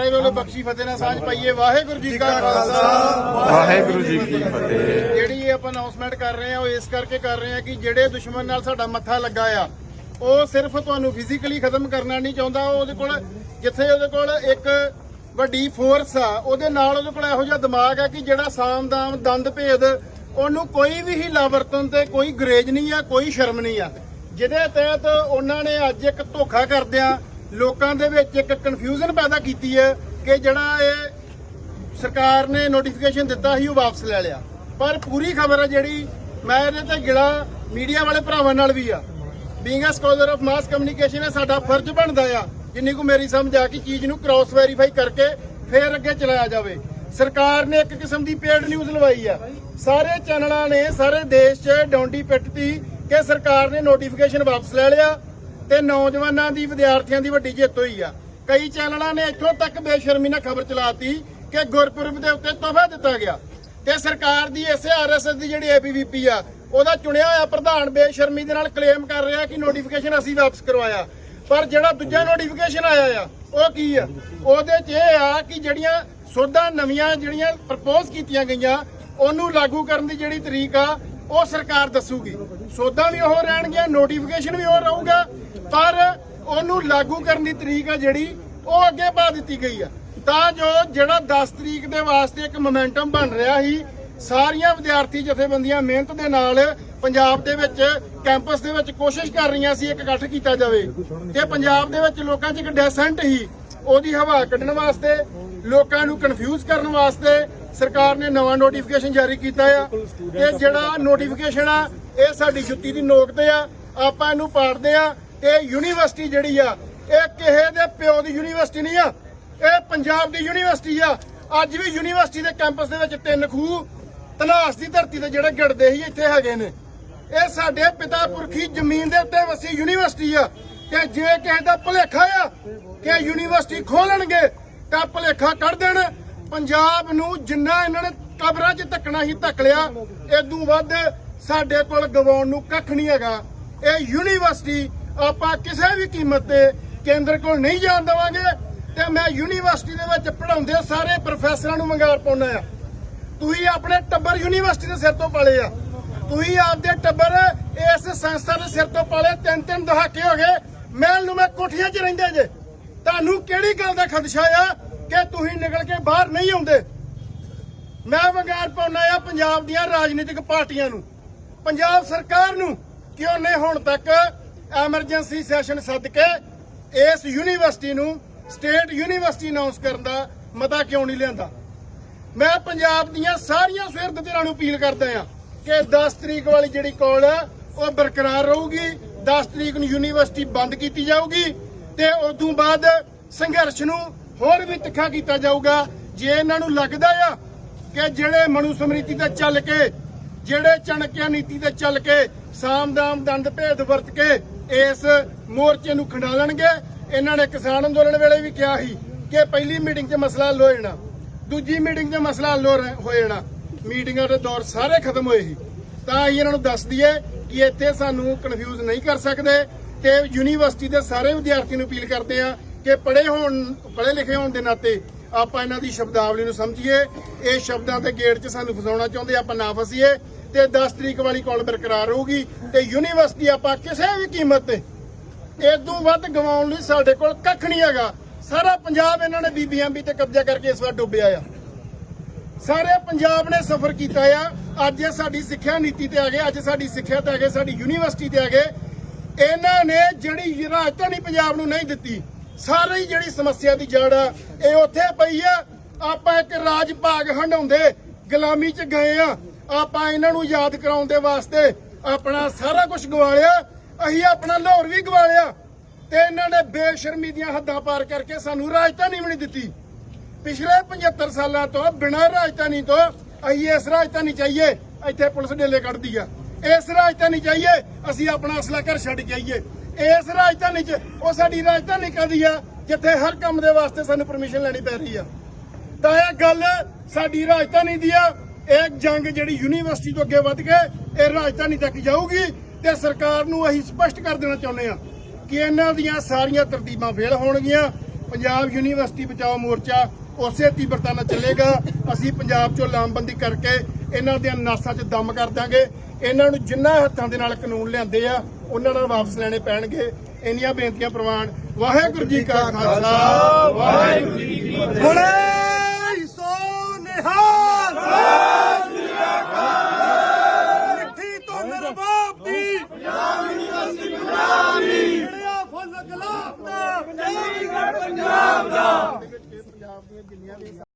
ਮਹਾਰਾਜ ਵੱਲੋਂ ਬਖਸ਼ੀ ਫਤਿਹ ਨਾਲ ਸਾਂਝ ਪਾਈਏ। ਵਾਹਿਗੁਰੂ ਜੀ ਕਾ ਖਾਲਸਾ। ਵਾਹਿਗੁਰੂ ਜੀ ਕੀ ਫਤਿਹ। ਜਿਹੜੀ ਇਹ ਆਪਾਂ ਅਨਾਉਂਸਮੈਂਟ ਕਰ ਰਹੇ ਆ ਉਹ ਇਸ ਕਰਕੇ ਕਰ ਰਹੇ ਆ ਕਿ ਜਿਹੜੇ ਦੁਸ਼ਮਣ ਨਾਲ ਸਾਡਾ ਮੱਥਾ ਲੱਗਾ ਆ ਉਹ ਸਿਰਫ ਤੁਹਾਨੂੰ ਫਿਜ਼ੀਕਲੀ ਖਤਮ ਕਰਨਾ ਨਹੀਂ ਚਾਹੁੰਦਾ। ਉਹ ਉਹਦੇ ਕੋਲ ਜਿੱਥੇ ਉਹਦੇ ਕੋਲ ਇੱਕ ਵੱਡੀ ਫੋਰਸ ਆ ਉਹਦੇ ਨਾਲ ਉਹਦੇ ਕੋਲ ਇਹੋ ਜਿਹਾ ਦਿਮਾਗ ਆ ਕਿ ਜਿਹੜਾ ਸਾਮਦਾਮ ਦੰਦ ਭੇਦ ਉਹਨੂੰ ਕੋਈ ਵੀ ਹੀਲਾ ਵਰਤਨ ਤੇ ਕੋਈ ਗਰੇਜ ਨਹੀਂ ਆ ਕੋਈ ਸ਼ਰਮ ਨਹੀਂ ਆ। ਜਿਹਦੇ ਤਹਿਤ ਉਹਨਾਂ ਨੇ ਅੱਜ ਇੱਕ ਧੋਖਾ ਕਰਦਿਆਂ ਲੋਕਾਂ ਦੇ ਵਿੱਚ ਇੱਕ ਕਨਫਿਊਜ਼ਨ ਪੈਦਾ ਕੀਤੀ ਹੈ ਕਿ ਜਿਹੜਾ ਇਹ ਸਰਕਾਰ ਨੇ ਨੋਟੀਫਿਕੇਸ਼ਨ ਦਿੱਤਾ ਸੀ ਉਹ ਵਾਪਸ ਲੈ ਲਿਆ। ਪਰ ਪੂਰੀ ਖਬਰ ਹੈ ਜਿਹੜੀ, ਮੈਂ ਇਹਦੇ ਤੇ ਗਿਲਾ ਮੀਡੀਆ ਵਾਲੇ ਭਰਾਵਾਂ ਨਾਲ ਵੀ ਆ। Being a scholar of mass communication ਇਹ ਸਾਡਾ ਫਰਜ਼ ਬਣਦਾ ਆ, ਜਿੰਨੀ ਕੋ ਮੇਰੀ ਸਮਝ ਆ ਕਿ ਚੀਜ਼ ਨੂੰ ਕ੍ਰਾਸ ਵੈਰੀਫਾਈ ਕਰਕੇ ਫੇਰ ਅੱਗੇ ਚਲਾਇਆ ਜਾਵੇ। ਸਰਕਾਰ ਨੇ ਇੱਕ ਕਿਸਮ ਦੀ ਪੇਡ ਨਿਊਜ਼ ਲਵਾਈ ਆ। ਸਾਰੇ ਚੈਨਲਾਂ ਨੇ, ਸਾਰੇ ਦੇਸ਼ 'ਚ ਡੌਂਡੀ ਪਿੱਟਤੀ ਕਿ ਸਰਕਾਰ ਨੇ ਨੋਟੀਫਿਕੇਸ਼ਨ ਵਾਪਸ ਲੈ ਲਿਆ। ਤੇ ਨੌਜਵਾਨਾਂ ਦੀ, ਵਿਦਿਆਰਥੀਆਂ ਦੀ ਵੱਡੀ ਜਿੱਤ ਹੋਈ ਆ। ਕਈ ਚੈਨਲਾਂ ਨੇ ਇੱਥੋਂ ਤੱਕ ਬੇਸ਼ਰਮੀ ਨਾਲ ਖਬਰ ਚਲਾਤੀ ਕਿ ਗੁਰਪੁਰਬ ਦੇ ਉੱਤੇ ਤੋਹਫਾ ਦਿੱਤਾ ਗਿਆ। ਤੇ ਸਰਕਾਰ ਦੀ ਐਸਏ ਆਰਐਸਐਸ ਦੀ ਜਿਹੜੀ ਏਬੀਵੀਪੀ ਆ, ਉਹਦਾ ਚੁਣਿਆ ਹੋਇਆ ਪ੍ਰਧਾਨ ਬੇਸ਼ਰਮੀ ਦੇ ਨਾਲ ਕਲੇਮ ਕਰ ਰਿਹਾ ਕਿ ਨੋਟੀਫਿਕੇਸ਼ਨ ਅਸੀਂ ਵਾਪਸ ਕਰਵਾਇਆ। ਪਰ ਜਿਹੜਾ ਦੂਜਾ ਨੋਟੀਫਿਕੇਸ਼ਨ ਆਇਆ ਆ, ਉਹ ਕੀ ਆ? ਉਹਦੇ 'ਚ ਇਹ ਆ ਕਿ ਜਿਹੜੀਆਂ ਸੋਧਾਂ ਨਵੀਆਂ ਜਿਹੜੀਆਂ ਪ੍ਰਪੋਜ਼ ਕੀਤੀਆਂ ਗਈਆਂ, ਉਹਨੂੰ ਲਾਗੂ ਕਰਨ ਦੀ ਜਿਹੜੀ ਤਰੀਕ ਆ ਉਹ ਸਰਕਾਰ ਦੱਸੂਗੀ। ਸੋਧਾਂ ਵੀ ਉਹ ਰਹਿਣਗੀਆਂ ਨੋਟੀਫਿਕੇਸ਼ਨ ਵੀ ਉਹ ਰਹੂਗਾ, ਪਰ ਉਹਨੂੰ ਲਾਗੂ ਕਰਨ ਦੀ ਤਰੀਕ ਆ ਜਿਹੜੀ, ਉਹ ਅੱਗੇ ਪਾ ਦਿੱਤੀ ਗਈ ਆ। ਤਾਂ ਜੋ ਜਿਹੜਾ 10 ਤਰੀਕ ਦੇ ਵਾਸਤੇ ਇੱਕ ਮੋਮੈਂਟਮ ਬਣ ਰਿਹਾ ਸੀ, ਸਾਰੀਆਂ ਵਿਦਿਆਰਥੀ ਜਥੇਬੰਦੀਆਂ ਮਿਹਨਤ ਦੇ ਨਾਲ ਪੰਜਾਬ ਦੇ ਵਿੱਚ ਕੈਂਪਸ ਦੇ ਵਿੱਚ ਕੋਸ਼ਿਸ਼ ਕਰ ਰਹੀਆਂ ਸੀ ਇੱਕ ਇਕੱਠ ਕੀਤਾ ਜਾਵੇ। ਤੇ ਪੰਜਾਬ ਦੇ ਵਿੱਚ ਲੋਕਾਂ 'ਚ ਇੱਕ ਡੈਸੈਂਟ ਹੀ ਉਹਦੀ ਹਵਾ ਕੱਢਣ ਵਾਸਤੇ, ਲੋਕਾਂ ਨੂੰ ਕਨਫਿਊਜ਼ ਕਰਨ ਵਾਸਤੇ ਸਰਕਾਰ ਨੇ ਨਵਾਂ ਨੋਟੀਫਿਕੇਸ਼ਨ ਜਾਰੀ ਕੀਤਾ ਆ। ਤੇ ਜਿਹੜਾ ਨੋਟੀਫਿਕੇਸ਼ਨ ਆ ਇਹ ਸਾਡੀ ਜੁੱਤੀ ਦੀ ਨੋਕ ਤੇ ਆ। ਆਪਾਂ ਇਹਨੂੰ ਪਾੜਦੇ ਆ। ਤੇ ਯੂਨੀਵਰਸਿਟੀ ਜਿਹੜੀ ਆ ਇਹ ਕਿਸੇ ਦੇ ਪਿਓ ਦੀ ਯੂਨੀਵਰਸਿਟੀ ਨਹੀਂ ਆ। ਇਹ ਪੰਜਾਬ ਦੀ ਯੂਨੀਵਰਸਿਟੀ ਆ। ਅੱਜ ਵੀ ਯੂਨੀਵਰਸਿਟੀ ਦੇ ਕੈਂਪਸ ਦੇ ਵਿੱਚ ਤਿੰਨ ਖੂਹ ਤਲਾਸ ਦੀ ਧਰਤੀ ਤੇ ਜਿਹੜੇ ਗਿੜਦੇ ਸੀ ਇੱਥੇ ਹੈਗੇ ਨੇ। ਇਹ ਸਾਡੇ ਪਿਤਾ ਪੁਰਖੀ ਜ਼ਮੀਨ ਦੇ ਉੱਤੇ ਵਸੀ ਯੂਨੀਵਰਸਿਟੀ ਆ। ਤੇ ਜੇ ਕਿਸੇ ਦਾ ਭੁਲੇਖਾ ਆ ਕਿ ਯੂਨੀਵਰਸਿਟੀ ਖੋਲਣਗੇ ਤਾਂ ਭੁਲੇਖਾ ਕੱਢ ਦੇਣ। ਪੰਜਾਬ ਨੂੰ ਜਿੰਨਾ ਇਹਨਾਂ ਨੇ ਕਬਰਾਂ 'ਚ ਧੱਕਣਾ ਸੀ ਧੱਕ ਲਿਆ ਇਦੋਂ ਵੱਧ ਸਾਡੇ ਕੋਲ ਗਵਾਉਣ ਨੂੰ ਕੱਖ ਨਹੀਂ ਹੈਗਾ। ਇਹ ਯੂਨੀਵਰਸਿਟੀ ਆਪਾਂ ਕਿਸੇ ਵੀ ਕੀਮਤ ਤੇ ਕੇਂਦਰ ਕੋਲ ਨਹੀਂ ਜਾਣ ਦੇਵਾਂਗੇ ਤੇ ਮੈਂ ਯੂਨੀਵਰਸਿਟੀ ਦੇ ਵਿੱਚ ਪੜਾਉਂਦੇ ਸਾਰੇ ਪ੍ਰੋਫੈਸਰਾਂ ਨੂੰ ਮੰਗਾਰ ਪਾਉਣਾ ਆ। ਤੁਸੀਂ ਆਪਣੇ ਟੱਬਰ ਯੂਨੀਵਰਸਿਟੀ ਦੇ ਸਿਰ ਤੋਂ ਪਾਲੇ ਆ। ਤੁਸੀਂ ਆਪਦੇ ਟੱਬਰ ਇਸ ਸੰਸਥਾ ਦੇ ਸਿਰ ਤੋਂ ਪਾਲੇ ਤਿੰਨ ਤਿੰਨ ਦਹਾਕੇ ਹੋ ਗਏ। ਮਹਿਲ ਨੂੰ ਮੈਂ ਕੋਠੀਆਂ 'ਚ ਰਹਿੰਦੇ ਜੇ। ਤੁਹਾਨੂੰ ਕਿਹੜੀ ਗੱਲ ਦਾ ਖਦਸ਼ਾ ਆ? ਕਿ ਤੁਸੀਂ ਨਿਕਲ ਕੇ ਬਾਹਰ ਨਹੀਂ ਆਉਂਦੇ। ਮੈਂ ਵੰਗਾਰ ਪਾਉਣਾ ਆ ਪੰਜਾਬ ਦੀਆਂ ਰਾਜਨੀਤਿਕ ਪਾਰਟੀਆਂ ਨੂੰ, ਪੰਜਾਬ ਸਰਕਾਰ ਨੂੰ, ਕਿ ਉਹਨੇ ਹੁਣ ਤੱਕ ਐਮਰਜੈਂਸੀ ਸੈਸ਼ਨ ਸੱਦ ਕੇ ਇਸ ਯੂਨੀਵਰਸਿਟੀ ਨੂੰ ਸਟੇਟ ਯੂਨੀਵਰਸਿਟੀ ਅਨਾਉਂਸ ਕਰਨ ਦਾ ਮਤਾ ਕਿਉਂ ਨਹੀਂ ਲਿਆਂਦਾ? ਮੈਂ ਪੰਜਾਬ ਦੀਆਂ ਸਾਰੀਆਂ ਸਵੇਰ ਧਿਰਾਂ ਨੂੰ ਅਪੀਲ ਕਰਦਾ ਆ ਕਿ 10 ਤਰੀਕ ਵਾਲੀ ਜਿਹੜੀ ਕਾਲ ਆ, ਉਹ ਬਰਕਰਾਰ ਰਹੂਗੀ 10 ਤਰੀਕ ਨੂੰ ਯੂਨੀਵਰਸਿਟੀ ਬੰਦ ਕੀਤੀ ਜਾਊਗੀ ਤੇ ਉਸ ਤੋਂ ਬਾਅਦ ਸੰਘਰਸ਼ ਨੂੰ ਹੋਰ ਵੀ ਤਿੱਖਾ ਕੀਤਾ ਜਾਊਗਾ। ਜੇ ਇਹਨਾਂ ਨੂੰ ਲੱਗਦਾ ਆ ਕਿ ਜਿਹੜੇ ਮਨੂ ਸਮ੍ਰਿਤੀ ਤੇ ਚੱਲ ਕੇ, ਜਿਹੜੇ ਚਣਕਿਆ ਨੀਤੀ ਤੇ ਚੱਲ ਕੇ ਸਾਮਦਾਮ ਦੰਡ ਭੇਦ ਵਰਤ ਕੇ ਇਸ ਮੋਰਚੇ ਨੂੰ ਖੰਡਾਲਣਗੇ ਇਹਨਾਂ ਨੇ ਕਿਸਾਨ ਅੰਦੋਲਨ ਵੇਲੇ ਵੀ ਕਿਹਾ ਸੀ ਕਿ ਪਹਿਲੀ ਮੀਟਿੰਗ 'ਚ ਮਸਲਾ ਹੱਲ ਦੂਜੀ ਮੀਟਿੰਗ 'ਚ ਮਸਲਾ ਹੱਲ ਹੋ ਜਾਣਾ। ਮੀਟਿੰਗਾਂ ਦੇ ਦੌਰ ਸਾਰੇ ਖਤਮ ਹੋਏ ਸੀ। ਤਾਂ ਅਸੀਂ ਇਹਨਾਂ ਨੂੰ ਦੱਸ ਦਈਏ ਕਿ ਇੱਥੇ ਸਾਨੂੰ ਕਨਫਿਊਜ਼ ਨਹੀਂ ਕਰ ਸਕਦੇ ਤੇ ਯੂਨੀਵਰਸਿਟੀ ਦੇ ਸਾਰੇ ਵਿਦਿਆਰਥੀਆਂ ਨੂੰ ਅਪੀਲ ਕਰਦੇ ਆ ਕਿ ਪੜ੍ਹੇ ਹੋਣ, ਪੜ੍ਹੇ ਲਿਖੇ ਹੋਣ ਦੇ ਨਾਤੇ ਆਪਾਂ ਇਹਨਾਂ ਦੀ ਸ਼ਬਦਾਵਲੀ ਨੂੰ ਸਮਝੀਏ। ਇਹ ਸ਼ਬਦਾਂ ਤੇ ਗੇੜ 'ਚ ਸਾਨੂੰ ਫਸਾਉਣਾ ਚਾਹੁੰਦੇ, ਆਪਾਂ ਨਾ ਫਸੀਏ ਤੇ 10 ਤਰੀਕ ਵਾਲੀ ਕਾਲ ਬਰਕਰਾਰ ਰਹੂਗੀ? ਤੇ ਯੂਨੀਵਰਸਿਟੀ ਆਪਾਂ ਕਿਸੇ ਵੀ ਕੀਮਤ ਤੇ ਇਦੋਂ ਵੱਧ ਗਵਾਉਣ ਲਈ ਸਾਡੇ ਕੋਲ ਕੱਖ ਨਹੀਂ ਹੈਗਾ। ਸਾਰਾ ਪੰਜਾਬ ਇਹਨਾਂ ਨੇ ਬੀਬੀਐਮਬੀ ਤੇ ਕਬਜ਼ਾ ਕਰਕੇ ਇਸ ਵਾਰ ਡੁੱਬਿਆ ਆ। ਸਾਰੇ ਪੰਜਾਬ ਨੇ ਸਫਰ ਕੀਤਾ ਆ। ਅੱਜ ਇਹ ਸਾਡੀ ਸਿੱਖਿਆ ਨੀਤੀ ਤੇ ਆ ਗਏ, ਅੱਜ ਸਾਡੀ ਸਿੱਖਿਆ ਤੇ ਆ ਗਏ, ਸਾਡੀ ਯੂਨੀਵਰਸਿਟੀ ਤੇ ਆ ਗਏ। ਇਹਨਾਂ ਨੇ ਜਿਹੜੀ ਰਾਜਧਾਨੀ ਪੰਜਾਬ ਨੂੰ ਨਹੀਂ ਦਿੱਤੀ ਸਾਰੀ ਜਿਹੜੀ ਸਮੱਸਿਆ ਦੀ ਜੜ ਆ, ਇਹ ਉੱਥੇ ਪਈ ਆ। ਆਪਾਂ ਇੱਕ ਰਾਜ ਭਾਗ ਹੰਡਾਉਂਦੇ ਗੁਲਾਮੀ 'ਚ ਗਏ ਆ। ਆਪਾਂ ਇਹਨਾਂ ਨੂੰ ਯਾਦ ਕਰਾਉਣ ਦੇ ਵਾਸਤੇ ਆਪਣਾ ਸਾਰਾ ਕੁਝ ਗਵਾ ਅਸੀਂ ਆਪਣਾ ਲਾਹੌਰ ਵੀ ਗਵਾ ਤੇ ਇਹਨਾਂ ਨੇ ਬੇਸ਼ਰਮੀ ਦੀਆਂ ਹੱਦਾਂ ਪਾਰ ਕਰਕੇ ਸਾਨੂੰ ਰਾਜਧਾਨੀ ਵੀ ਨਹੀਂ ਦਿੱਤੀ। ਪਿਛਲੇ 75 ਸਾਲਾਂ ਤੋਂ, ਬਿਨਾਂ ਰਾਜਧਾਨੀ ਤੋਂ, ਅਸੀਂ ਇਸ ਰਾਜਧਾਨੀ ਚਾਹੀਏ, ਇੱਥੇ ਪੁਲਿਸ ਡੇਲੇ ਕੱਢਦੀ ਆ। ਇਸ ਰਾਜਧਾਨੀ ਚਾਹੀਏ ਅਸੀਂ ਆਪਣਾ ਅਸਲਾ ਘਰ ਛੱਡ ਕੇ ਆਈਏ। ਇਸ ਰਾਜਧਾਨੀ 'ਚ, ਉਹ ਸਾਡੀ ਰਾਜਧਾਨੀ ਕਦੀ ਆ? ਜਿੱਥੇ ਹਰ ਕੰਮ ਦੇ ਵਾਸਤੇ ਸਾਨੂੰ ਪਰਮਿਸ਼ਨ ਲੈਣੀ ਪੈ ਰਹੀ ਆ। ਤਾਂ ਇਹ ਗੱਲ ਸਾਡੀ ਰਾਜਧਾਨੀ ਦੀ ਆ। ਇਹ ਜੰਗ ਜਿਹੜੀ ਯੂਨੀਵਰਸਿਟੀ ਤੋਂ ਅੱਗੇ ਵੱਧ ਕੇ ਇਹ ਰਾਜਧਾਨੀ ਤੱਕ ਜਾਊਗੀ ਤੇ ਸਰਕਾਰ ਨੂੰ ਅਸੀਂ ਸਪਸ਼ਟ ਕਰ ਦੇਣਾ ਚਾਹੁੰਦੇ ਆ ਕਿ ਇਹਨਾਂ ਦੀਆਂ ਸਾਰੀਆਂ ਤਰਤੀਬਾਂ ਫੇਲ ਹੋਣਗੀਆਂ। ਪੰਜਾਬ ਯੂਨੀਵਰਸਿਟੀ ਬਚਾਓ ਮੋਰਚਾ ਉਸੇ ਤੀਬਰਤਾ ਨਾਲ ਚੱਲੇਗਾ। ਅਸੀਂ ਪੰਜਾਬ ਚੋਂ ਲਾਮਬੰਦੀ ਕਰਕੇ ਇਹਨਾਂ ਦੇ ਨਾਸਾਂ 'ਚ ਦਮ ਕਰ ਦਾਂਗੇ ਇਹਨਾਂ ਨੂੰ ਜਿੰਨਾ ਹੱਥਾਂ ਦੇ ਨਾਲ ਕਾਨੂੰਨ ਲਿਆਂਦੇ ਆ ਉਹਨਾਂ ਨਾਲ ਵਾਪਸ ਲੈਣੇ ਪੈਣਗੇ। ਇੰਨੀਆਂ ਬੇਨਤੀਆਂ ਪ੍ਰਵਾਨ। ਵਾਹਿਗੁਰੂ ਜੀ ਕਾ ਖਾਲਸਾ। ਵਾਹਿਗੁਰੂ ਜੀ ਕੀ ਫਤਿਹ। ਬੋਲੇ ਸੋ ਨਿਹਾਲ